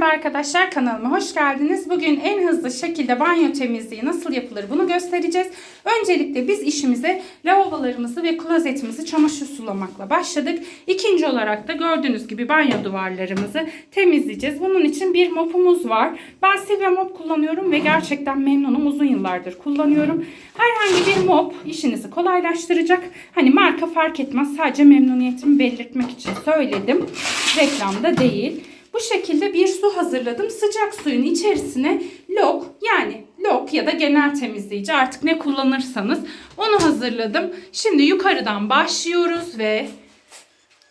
Merhaba arkadaşlar kanalıma hoş geldiniz. Bugün en hızlı şekilde banyo temizliği nasıl yapılır bunu göstereceğiz. Öncelikle biz işimize lavabolarımızı ve klozetimizi çamaşır sulamakla başladık. İkinci olarak da gördüğünüz gibi banyo duvarlarımızı temizleyeceğiz. Bunun için bir mopumuz var. Ben Silve mop kullanıyorum ve gerçekten memnunum. Uzun yıllardır kullanıyorum. Herhangi bir mop işinizi kolaylaştıracak. Hani marka fark etmez. Sadece memnuniyetimi belirtmek için söyledim. Reklamda değil. Bu şekilde bir su hazırladım. Sıcak suyun içerisine lok yani lok ya da genel temizleyici artık ne kullanırsanız onu hazırladım. Şimdi yukarıdan başlıyoruz ve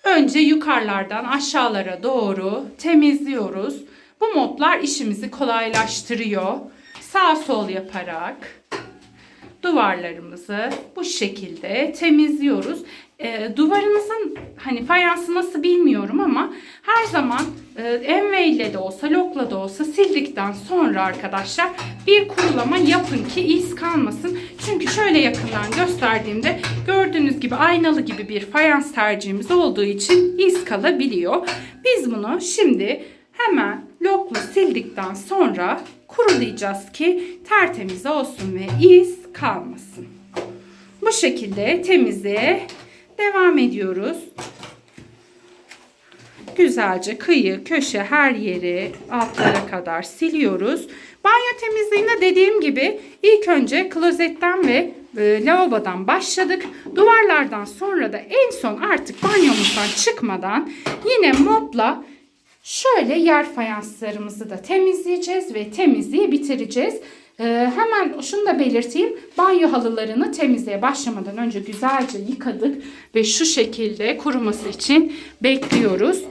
önce yukarılardan aşağılara doğru temizliyoruz. Bu moplar işimizi kolaylaştırıyor. Sağ sol yaparak duvarlarımızı bu şekilde temizliyoruz. E, duvarınızın hani fayansı nasıl bilmiyorum ama her zaman e, enve ile de olsa lokla da olsa sildikten sonra arkadaşlar bir kurulama yapın ki iz kalmasın. Çünkü şöyle yakından gösterdiğimde gördüğünüz gibi aynalı gibi bir fayans tercihimiz olduğu için iz kalabiliyor. Biz bunu şimdi hemen lokla sildikten sonra kurulayacağız ki tertemiz olsun ve iz kalmasın. Bu şekilde temizliğe devam ediyoruz. Güzelce kıyı, köşe, her yeri altlara kadar siliyoruz. Banyo temizliğinde dediğim gibi ilk önce klozetten ve e, lavabodan başladık. Duvarlardan sonra da en son artık banyomuzdan çıkmadan yine mopla şöyle yer fayanslarımızı da temizleyeceğiz ve temizliği bitireceğiz. Ee, hemen şunu da belirteyim. Banyo halılarını temizliğe başlamadan önce güzelce yıkadık ve şu şekilde kuruması için bekliyoruz.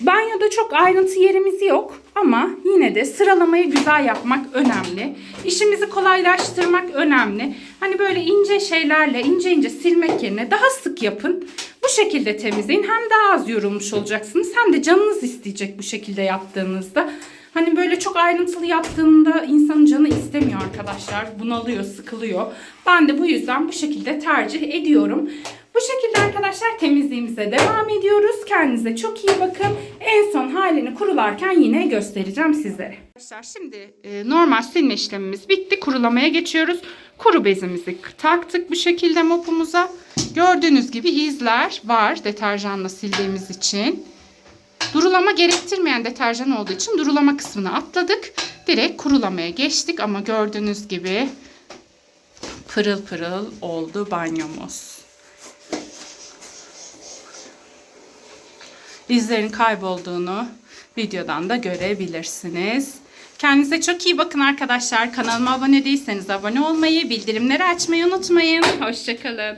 Banyoda çok ayrıntı yerimiz yok ama yine de sıralamayı güzel yapmak önemli. İşimizi kolaylaştırmak önemli. Hani böyle ince şeylerle ince ince silmek yerine daha sık yapın. Şekilde temizleyin. Hem daha az yorulmuş olacaksınız hem de canınız isteyecek bu şekilde yaptığınızda. Hani böyle çok ayrıntılı yaptığında insanın canı istemiyor arkadaşlar. Bunalıyor, sıkılıyor. Ben de bu yüzden bu şekilde tercih ediyorum. Bu şekilde arkadaşlar temizliğimize devam ediyoruz. Kendinize çok iyi bakın. En son halini kurularken yine göstereceğim sizlere. Arkadaşlar şimdi e, normal silme işlemimiz bitti. Kurulamaya geçiyoruz. Kuru bezimizi taktık bu şekilde mopumuza. Gördüğünüz gibi izler var deterjanla sildiğimiz için. Durulama gerektirmeyen deterjan olduğu için durulama kısmını atladık. Direkt kurulamaya geçtik ama gördüğünüz gibi pırıl pırıl oldu banyomuz. İzlerin kaybolduğunu videodan da görebilirsiniz. Kendinize çok iyi bakın arkadaşlar. Kanalıma abone değilseniz abone olmayı, bildirimleri açmayı unutmayın. Hoşçakalın.